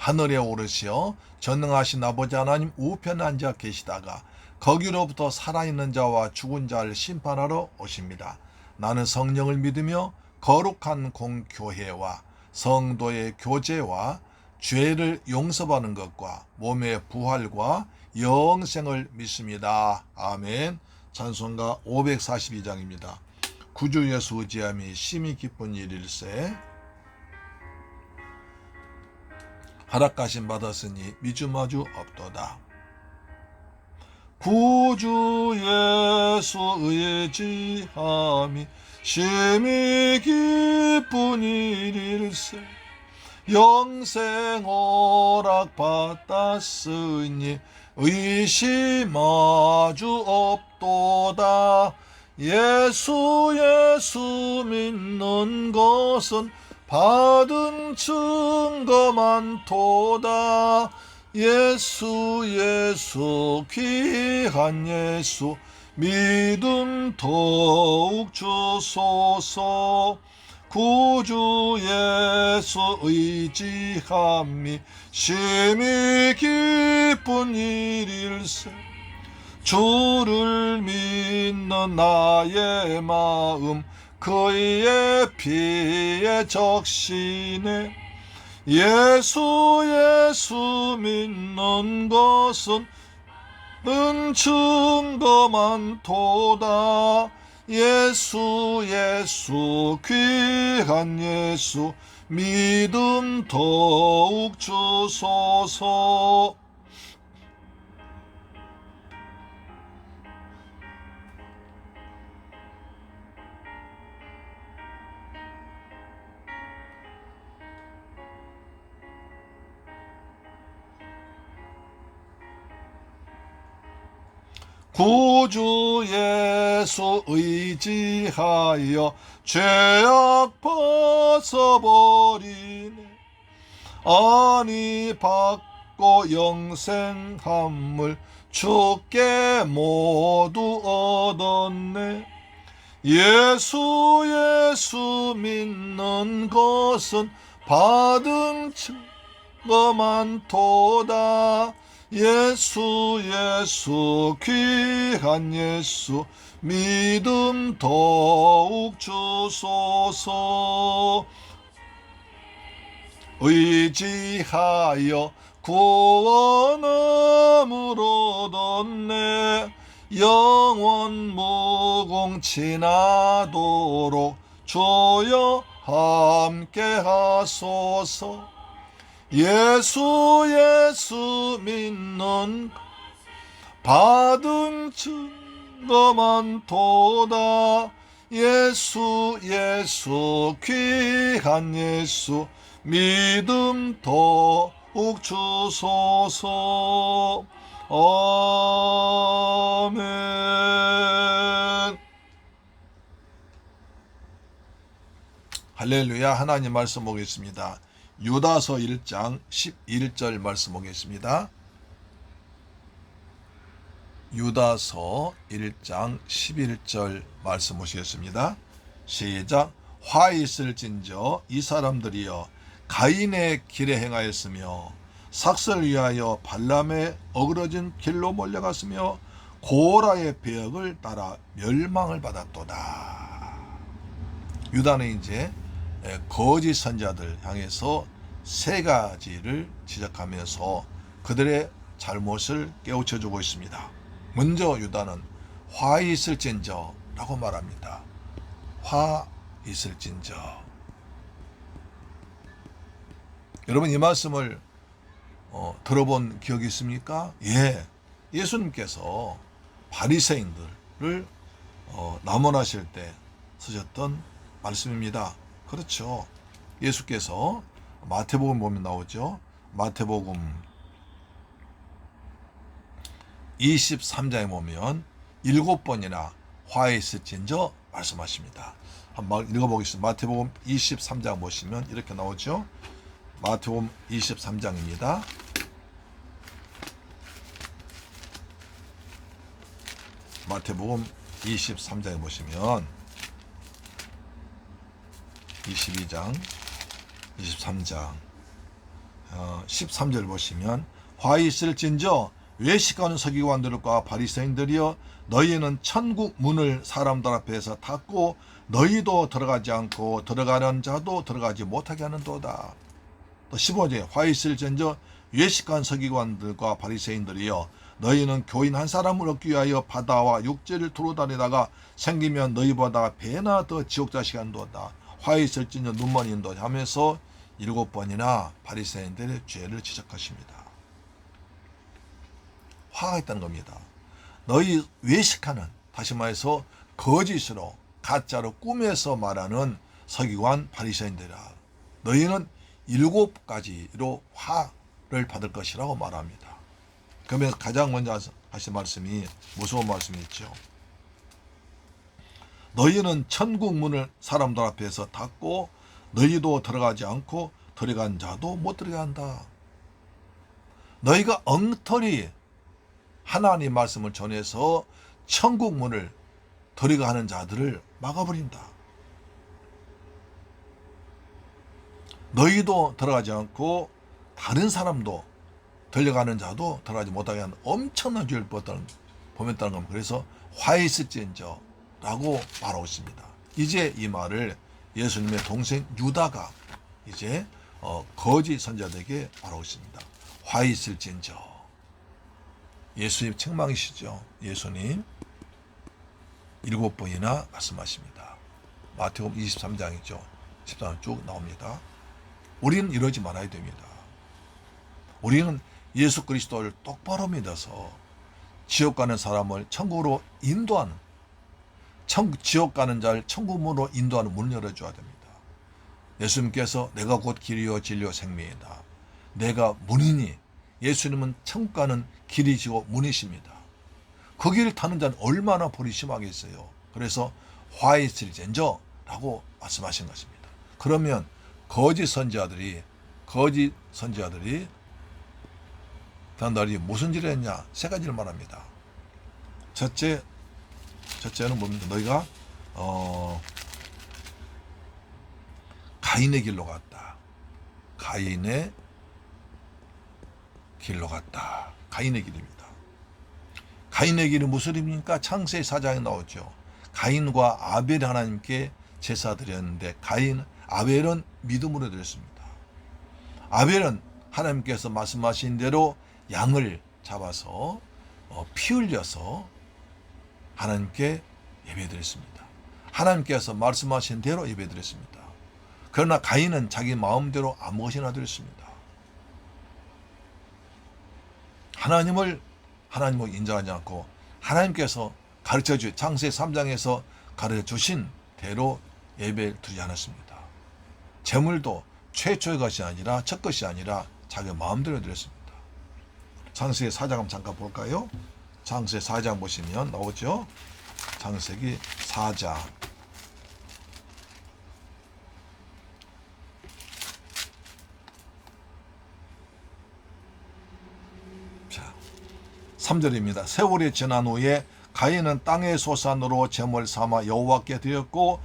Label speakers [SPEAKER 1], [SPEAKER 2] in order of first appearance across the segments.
[SPEAKER 1] 하늘에 오르시어 전능하신 아버지 하나님 우편에 앉아 계시다가 거기로부터 살아있는 자와 죽은 자를 심판하러 오십니다. 나는 성령을 믿으며 거룩한 공교회와 성도의 교제와 죄를 용서받는 것과 몸의 부활과 영생을 믿습니다. 아멘. 찬송가 542장입니다. 구주 예수 의지함이 심히 기쁜 일일세. 하락가신 받았으니 미주마주 없도다. 구주 예수의 지함이 심히 기쁜 일일세 영생 허락 받았으니 의심마주 없도다 예수 예수 믿는 것은 받은 증거 만도다 예수 예수 귀한 예수 믿음 더욱 주소서 구주 예수 의지함이 심히 기쁜 일일세 주를 믿는 나의 마음 그의 피에 적신에 예수 예수 믿는 것은 은증거 만도다 예수 예수 귀한 예수 믿음 더욱 주소서 구주 예수 의지하여 죄악 벗어버리네 아니 받고 영생함을 주께 모두 얻었네 예수 예수 믿는 것은 받은 증거 많도다 예수 예수 귀한 예수 믿음 더욱 주소서 의지하여 구원 함으로 얻네 영원 무궁 지나도록 주여 함께 하소서 예수 예수 믿는 받은 증거 만도다 예수 예수 귀한 예수 믿음 더욱 주소서 아멘 할렐루야 하나님 말씀 보겠습니다 유다서 1장 11절 말씀 보겠습니다. 유다서 1장 11절 말씀 보시겠습니다. 시작 화 있을진저 이 사람들이여 가인의 길에 행하였으며 삭스 위하여 발람의 어그러진 길로 몰려갔으며 고라의 배역을 따라 멸망을 받았도다. 유다는 이제 예, 거짓 선자들 향해서 세 가지를 지적하면서 그들의 잘못을 깨우쳐 주고 있습니다. 먼저 유다는 화 있을진저 라고 말합니다. 화 있을진저. 여러분 이 말씀을 어, 들어본 기억이 있습니까? 예. 예수님께서 바리새인들을 어, 남원하실 때 쓰셨던 말씀입니다. 그렇죠. 예수께서 마태복음 보면 나오죠. 마태복음 23장에 보면 일곱 번이나 화 있을진저 말씀하십니다. 한번 읽어보겠습니다. 마태복음 23장 보시면 이렇게 나오죠. 마태복음 23장입니다. 마태복음 23장에 보시면 22장, 23장, 어, 13절 보시면 화이 있을진저 외식하는 서기관들과 바리새인들이여 너희는 천국 문을 사람들 앞에서 닫고 너희도 들어가지 않고 들어가는 자도 들어가지 못하게 하는도다. 또1 5절 화이 있을진저 외식한 서기관들과 바리새인들이여 너희는 교인 한 사람을 얻기 위하여 바다와 육지를 두루 다니다가 생기면 너희보다 배나 더 지옥 자식한도다. 화해 설제냐 눈만 인도하면서 일곱 번이나 바리새인들의 죄를 지적하십니다. 화가 있다는 겁니다. 너희 외식하는 다시 말해서 거짓으로 가짜로 꾸며서 말하는 서기관 바리새인들아 너희는 일곱 가지로 화를 받을 것이라고 말합니다. 그러면 가장 먼저 하신 말씀이 무서운 말씀이었죠. 너희는 천국 문을 사람들 앞에서 닫고 너희도 들어가지 않고 들어간 자도 못들어간다 너희가 엉터리 하나님 말씀을 전해서 천국 문을 들어가 는 자들을 막아버린다. 너희도 들어가지 않고 다른 사람도 들려가는 자도 들어가지 못하게 하는 엄청난 죄를 보였다는, 범했다는 겁니다. 그래서 화해 있을지 라고 말하고있습니다 이제 이 말을 예수님의 동생 유다가 이제 어, 거지 선자들에게 말하고있습니다 화 있을진저. 예수님 책망이시죠. 예수님 일곱 번이나 말씀하십니다. 마태복 23장이죠. 13장 쭉 나옵니다. 우리는 이러지 말아야 됩니다. 우리는 예수 그리스도를 똑바로 믿어서 지옥 가는 사람을 천국으로 인도하는 천, 지옥 가는 자를 천국문으로 인도하는 문을 열어줘야 됩니다. 예수님께서 내가 곧 길이요 진리요 생명이다. 내가 문이니 예수님은 천국 가는 길이시고 문이십니다. 그 길을 타는 자는 얼마나 벌이 심하겠어요. 그래서 화의 질젠저라고 말씀하신 것입니다. 그러면 거짓 선지자들이 거짓 선지자들이 단달이 무슨 짓을 했냐 세 가지를 말합니다. 첫째 첫째는 뭡니까? 너희가 어, 가인의 길로 갔다. 가인의 길로 갔다. 가인의 길입니다. 가인의 길이 무슨 일입니까? 창세 사장에 나오죠. 가인과 아벨 하나님께 제사 드렸는데 가인 아벨은 믿음으로 드렸습니다. 아벨은 하나님께서 말씀하신 대로 양을 잡아서 어, 피 흘려서 하나님께 예배드렸습니다. 하나님께서 말씀하신 대로 예배드렸습니다. 그러나 가인은 자기 마음대로 아무것이나 드렸습니다. 하나님을 하나님으 인정하지 않고 하나님께서 가르쳐 주 창세 3장에서 가르쳐 주신 대로 예배를 드리지 않았습니다. 재물도 최초의 것이 아니라 첫 것이 아니라 자기 마음대로 드렸습니다. 창세 4장 잠깐 볼까요? 창세 4장 보시면 나오죠. 장세기 4장. 자, 3절입니다. 세월이 지난 후에 가인은 땅의 소산으로 재물 삼아 여호와께 드렸고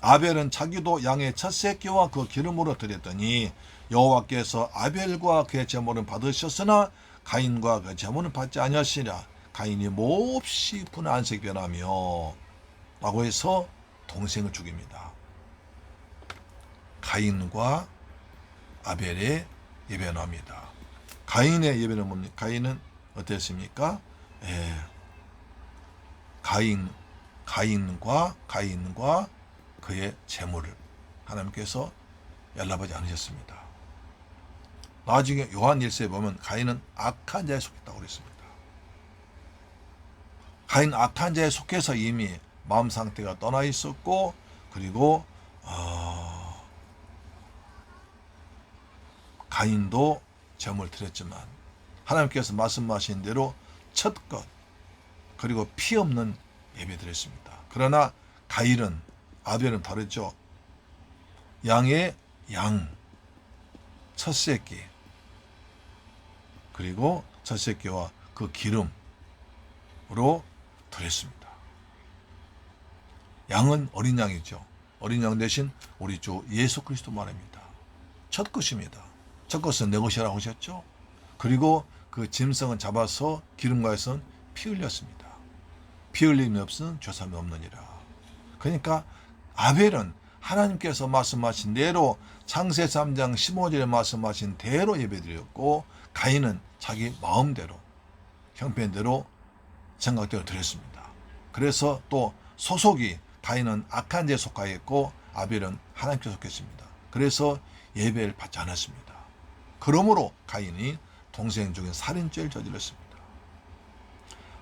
[SPEAKER 1] 아벨은 자기도 양의 첫 새끼와 그 기름으로 드렸더니 여호와께서 아벨과 그의 재물은 받으셨으나 가인과 그 재물은 받지 아니하시라 가인이 몹시 분한색 변하며 라고 해서 동생을 죽입니다. 가인과 아벨의 예배합니다. 가인의 예배는 뭡니까? 가인은 어땠습니까? 예. 가인, 가인과 가인과 그의 재물을 하나님께서 연락하지 않으셨습니다. 나중에 요한 일서에 보면 가인은 악한 자에 속했다고 그랬습니다. 가인 악한자에 속해서 이미 마음 상태가 떠나 있었고 그리고 어, 가인도 점을 드렸지만 하나님께서 말씀하신 대로 첫 것 그리고 피 없는 예배 드렸습니다. 그러나 가일은 아벨은 다르죠. 양의 양, 첫 새끼, 그리고 첫 새끼와 그 기름으로 그랬습니다. 양은 어린 양이죠. 어린 양 대신 우리 주 예수 그리스도 말입니다. 첫 것입니다. 첫 것은 내 것이라고 하셨죠. 그리고 그 짐승은 잡아서 기름가에선 피 흘렸습니다. 피 흘림이 없은 죄사함이 없느니라. 그러니까 아벨은 하나님께서 말씀하신 대로 창세 3장 15절에 말씀하신 대로 예배드렸고 가인은 자기 마음대로 형편대로 생각되어 드렸습니다. 그래서 또 소속이 다인은 악한 데 속하 있고 아벨은 하나님께 속했습니다. 그래서 예배를 받지 않았습니다. 그러므로 가인이 동생 중에 살인죄를 저질렀습니다.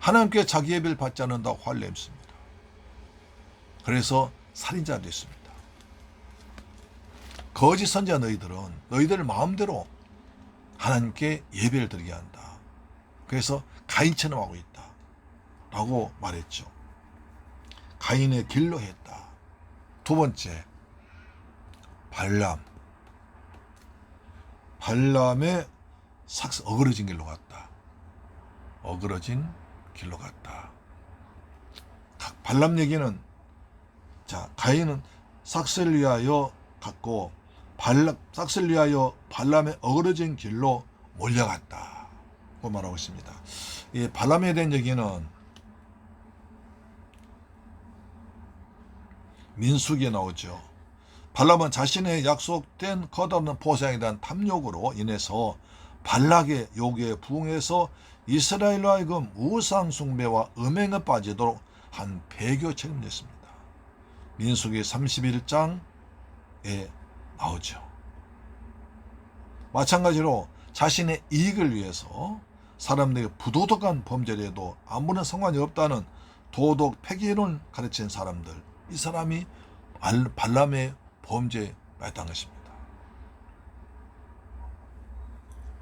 [SPEAKER 1] 하나님께 자기 예배를 받지 않는다고 화를 냈습니다. 그래서 살인자가 됐습니다. 거짓 선자 너희들은 너희들 마음대로 하나님께 예배를 드리게 한다. 그래서 가인처럼 하고 있다. 라고 말했죠. 가인의 길로 했다. 두 번째, 발람. 발람의 삭스 어그러진 길로 갔다. 어그러진 길로 갔다. 발람 얘기는 자 가인은 삭스를 위하여 갔고 발람 삭스를 위하여 발람의 어그러진 길로 몰려갔다. 고 말하고 있습니다. 이 발람에 대한 얘기는 민숙이 나오죠. 발람은 자신의 약속된 컷없는 포상에 대한 탐욕으로 인해서 발락의 요구에 부응해서 이스라엘로 하여금 우상 숭배와 음행에 빠지도록 한 배교 책임졌습니다. 민숙이 31장에 나오죠. 마찬가지로 자신의 이익을 위해서 사람들에게 부도덕한 범죄에도 아무런 상관이 없다는 도덕 폐기론을 가르친 사람들 이 사람이 발람의 범죄에 마땅한 것입니다.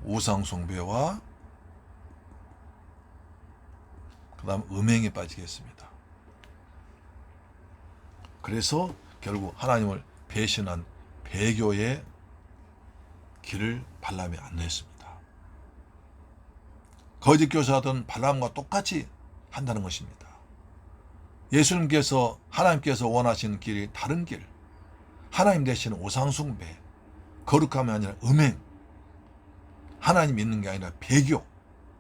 [SPEAKER 1] 우상숭배와 그 다음 음행에 빠지겠습니다. 그래서 결국 하나님을 배신한 배교의 길을 발람이 안내했습니다. 거짓 교사하던 발람과 똑같이 한다는 것입니다. 예수님께서 하나님께서 원하시는 길이 다른 길. 하나님 대신 오상숭배. 거룩함이 아니라 음행. 하나님 믿는 게 아니라 배교.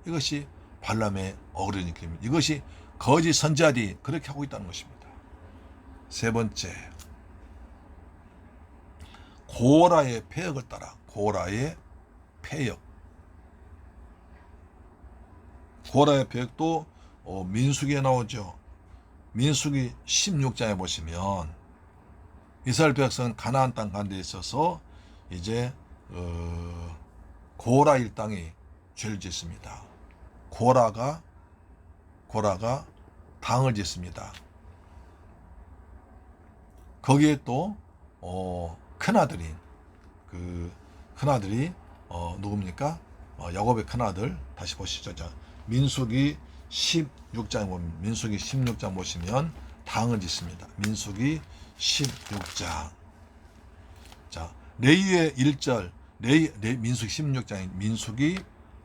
[SPEAKER 1] 이것이 발람의 어그러진 길입니다. 이것이 거짓 선자들이 그렇게 하고 있다는 것입니다. 세 번째. 고라의 폐역을 따라 고라의 폐역 고라의 폐역도 어, 민숙에 나오죠. 민숙이 16장에 보시면 이스라엘 백성은 가나안 땅 간데 있어서 이제 어, 고라 일당이 죄를 짓습니다. 고라가 고라가 당을 짓습니다. 거기에 또 어, 큰아들인 그 큰아들이 어, 누굽니까? 어, 야곱의 큰아들 다시 보시죠. 자, 민숙이 16장 보면 뭐, 민숙이 16장 보시면 당을 짓습니다. 민숙이 16장. 자, 레이의 1절 레이, 레이 민숙 16장 민숙이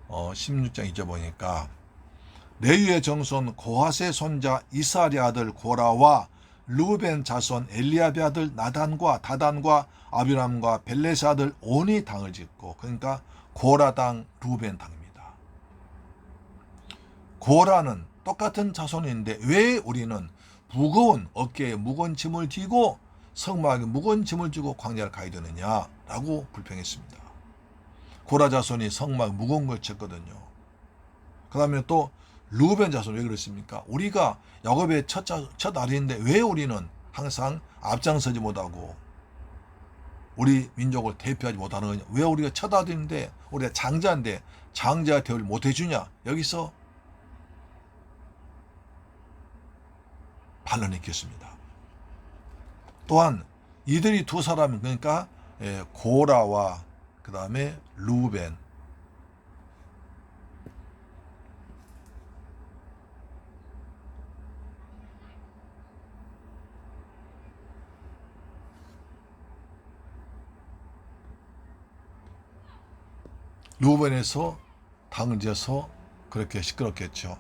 [SPEAKER 1] 어, 16장 2절 보니까 레위의 정손 고하세 손자 이사리 아들 고라와 루벤 자손 엘리압의 아들 나단과 다단과 아비람과 벨레스 아들 온이 당을 짓고 그러니까 고라 당 루벤 당입니다. 고라는 똑같은 자손인데 왜 우리는 무거운 어깨에 무거운 짐을 지고 성막에 무거운 짐을 지고 광야를 가야 되느냐라고 불평했습니다. 고라 자손이 성막 무거운 걸 쳤거든요. 그 다음에 또 루벤 자손 왜 그렇습니까? 우리가 야곱의 첫, 자, 첫 아들인데 왜 우리는 항상 앞장서지 못하고 우리 민족을 대표하지 못하는 거냐? 왜 우리가 첫 아들인데 우리가 장자인데 장자 대우를 못해주냐? 여기서 발라냈겠습니다. 또한 이들이 두 사람 그러니까 예, 고라와 그 다음에 루벤 루벤에서 당제서 그렇게 시끄럽겠죠.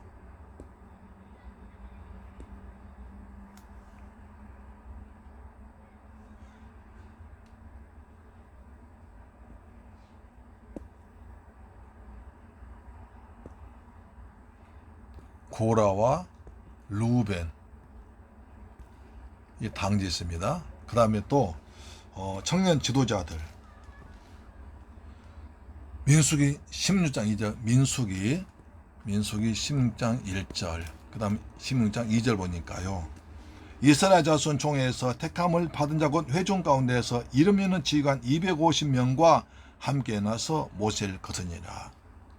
[SPEAKER 1] 고라와 루벤 이 당지 있습니다. 그 다음에 또 어, 청년 지도자들 민숙이 16장 2절 민숙이 민숙이 16장 1절 그 다음 16장 2절 보니까요. 이스라엘 자손 총회에서 택함을 받은 자 곧 회중 가운데에서 이름 있는 지휘관 250명과 함께 나서 모세를 거니라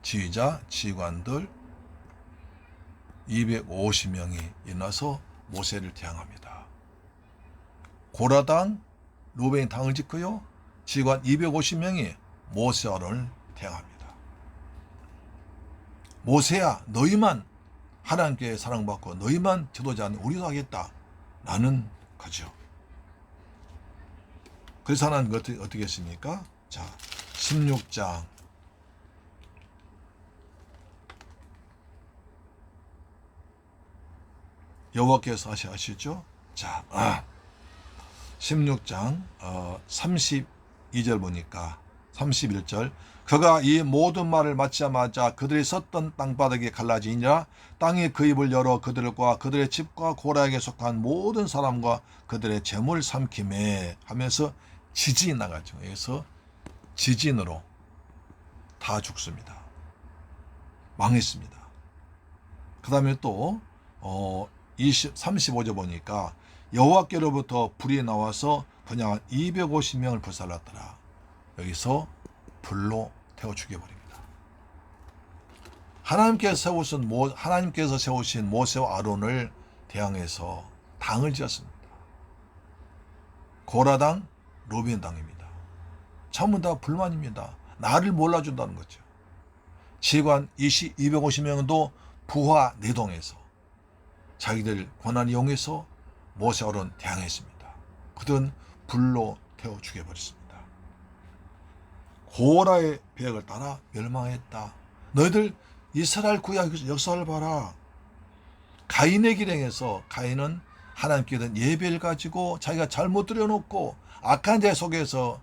[SPEAKER 1] 지휘자, 지휘관들, 250명이 일어나서 모세를 대항합니다. 고라당 루벤이 당을 짓고요. 지관 250명이 모세를 대항합니다. 모세야 너희만 하나님께 사랑받고 너희만 지도자는 우리도 하겠다. 라는 거죠. 그래서 하나님 어떻게, 어떻게 했습니까? 자, 16장 여호와께서 하시 아시죠? 자, 아, 16장 어, 32절 보니까 31절 그가 이 모든 말을 마치자마자 그들이 섰던 땅바닥이 갈라지니라 땅이 그 입을 열어 그들과 그들의 집과 고라에게 속한 모든 사람과 그들의 재물 삼킴에 하면서 지진이 나가죠. 여기서 지진으로 다 죽습니다. 망했습니다. 그 다음에 또 어, 20, 35절 보니까 여호와께로부터 불이 나와서 분양한 250명을 불살랐더라. 여기서 불로 태워 죽여버립니다. 하나님께서 세우신 모, 하나님께서 세우신 모세와 아론을 대항해서 당을 지었습니다. 고라당, 로벤 당입니다. 전부 다 불만입니다. 나를 몰라준다는 거죠. 지관 2 250명도 부하 내동에서 자기들 권한을 이용해서 모세어른 대항했습니다. 그들은 불로 태워 죽여버렸습니다. 고라의 배역을 따라 멸망했다. 너희들 이스라엘 구약 역사를 봐라. 가인의 기행에서 가인은 하나님께 든 예배를 가지고 자기가 잘못 들여놓고 악한 자 속에서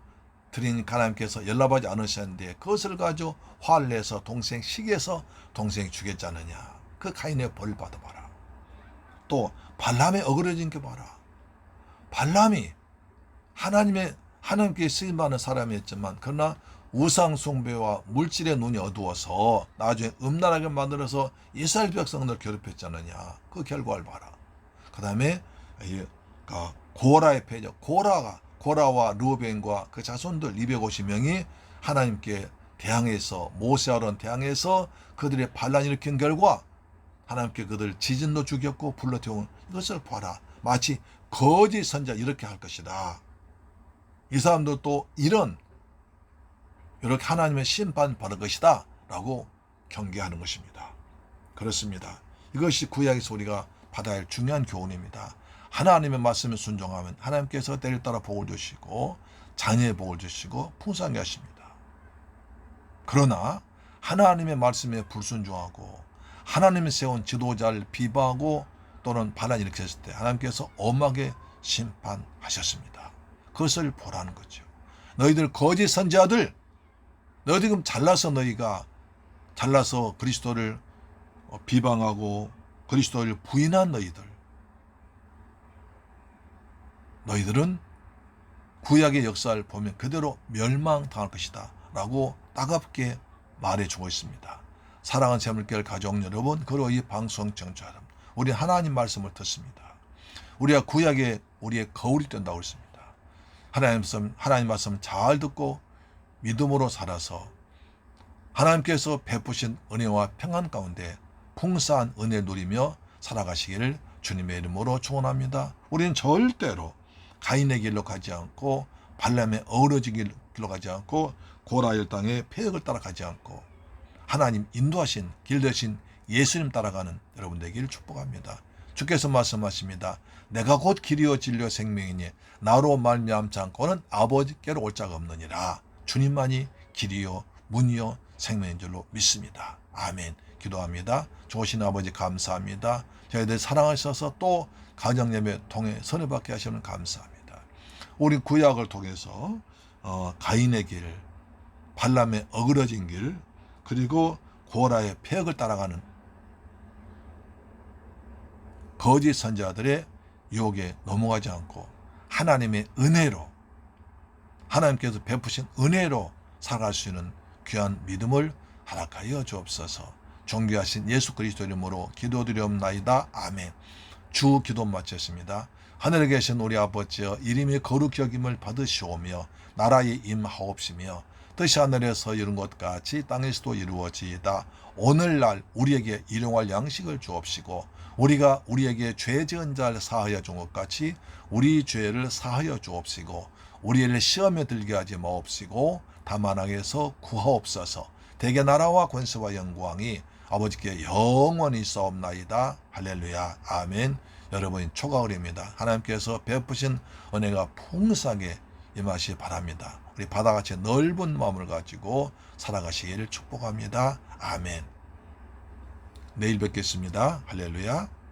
[SPEAKER 1] 드린 하나님께서 연락하지 않으셨는데 그것을 가지고 화를 내서 동생 시기에서 동생 죽였지 않느냐. 그 가인의 벌을 받아봐라. 또 발람에 어그러진 게 봐라. 발람이 하나님의 하나님께 쓰임 받는 사람이었지만 그러나 우상 숭배와 물질의 눈이 어두워서 나중에 음란하게 만들어서 이스라엘 백성들 괴롭혔잖느냐. 그 결과를 봐라. 그다음에 그 고라의 패적 고라가 고라와 르벤과 그 자손들 250명이 하나님께 대항해서 모세아론 대항해서 그들의 반란 일으킨 결과 하나님께 그들 지진도 죽였고 불로 태운 이것을 보라. 마치 거짓 선자 이렇게 할 것이다. 이 사람도 또 이런 이렇게 하나님의 심판 받을 것이다. 라고 경계하는 것입니다. 그렇습니다. 이것이 구약의소리가 받아야 할 중요한 교훈입니다. 하나님의 말씀에 순종하면 하나님께서 때를 따라 복을 주시고 자녀의 복을 주시고 풍성하게 하십니다. 그러나 하나님의 말씀에 불순종하고 하나님이 세운 지도자를 비방하고 또는 반란 일으켰을 때 하나님께서 엄하게 심판하셨습니다. 그것을 보라는 거죠. 너희들 거짓 선지자들 너희들 그럼 잘라서 너희가 잘라서 그리스도를 비방하고 그리스도를 부인한 너희들 너희들은 구약의 역사를 보면 그대로 멸망당할 것이다 라고 따갑게 말해주고 있습니다. 사랑하는 새물결 가족 여러분, 그리고 이 방송 청자 취 여러분, 우리 하나님 말씀을 듣습니다. 우리가 구약에 우리의 거울이 된다고 했습니다. 하나님 말씀, 하나님 말씀 잘 듣고 믿음으로 살아서 하나님께서 베푸신 은혜와 평안 가운데 풍성한 은혜 누리며 살아가시기를 주님의 이름으로 축원합니다. 우리는 절대로 가인의 길로 가지 않고 발람의 어우러진 길로 가지 않고 고라일 땅의 폐역을 따라가지 않고 하나님 인도하신 길 되신 예수님 따라가는 여러분 되기를 축복합니다. 주께서 말씀하십니다. 내가 곧 길이요 진리요 생명이니 나로 말미암지 않고는 아버지께로 올 자가 없느니라. 주님만이 길이요 문이요 생명인 줄로 믿습니다. 아멘. 기도합니다. 좋으신 아버지 감사합니다. 저희들 사랑하셔서 또 가정 예배 통해 선을 받게 하시는 감사합니다. 우리 구약을 통해서 어, 가인의 길, 발람의 어그러진 길, 그리고 고라의 폐역을 따라가는 거짓 선자들의 유혹에 넘어가지 않고 하나님의 은혜로 하나님께서 베푸신 은혜로 살아갈 수 있는 귀한 믿음을 허락하여 주옵소서. 존귀하신 예수 그리스도 이름으로 기도드리옵나이다. 아멘. 주 기도 마쳤습니다. 하늘에 계신 우리 아버지여 이름이 거룩히 여김을 받으시오며 나라의 임하옵시며 뜻이 하늘에서 이룬 것 같이 땅에서도 이루어지이다. 오늘날 우리에게 일용할 양식을 주옵시고 우리가 우리에게 죄 지은 자를 사하여 준 것 같이 우리 죄를 사하여 주옵시고 우리를 시험에 들게 하지 마옵시고 다만 항에서 구하옵소서 대개 나라와 권세와 영광이 아버지께 영원히 있사옵나이다 할렐루야 아멘 여러분 초가을입니다 하나님께서 베푸신 은혜가 풍성하게 임하시 바랍니다 우리 바다같이 넓은 마음을 가지고 살아가시기를 축복합니다. 아멘. 내일 뵙겠습니다. 할렐루야.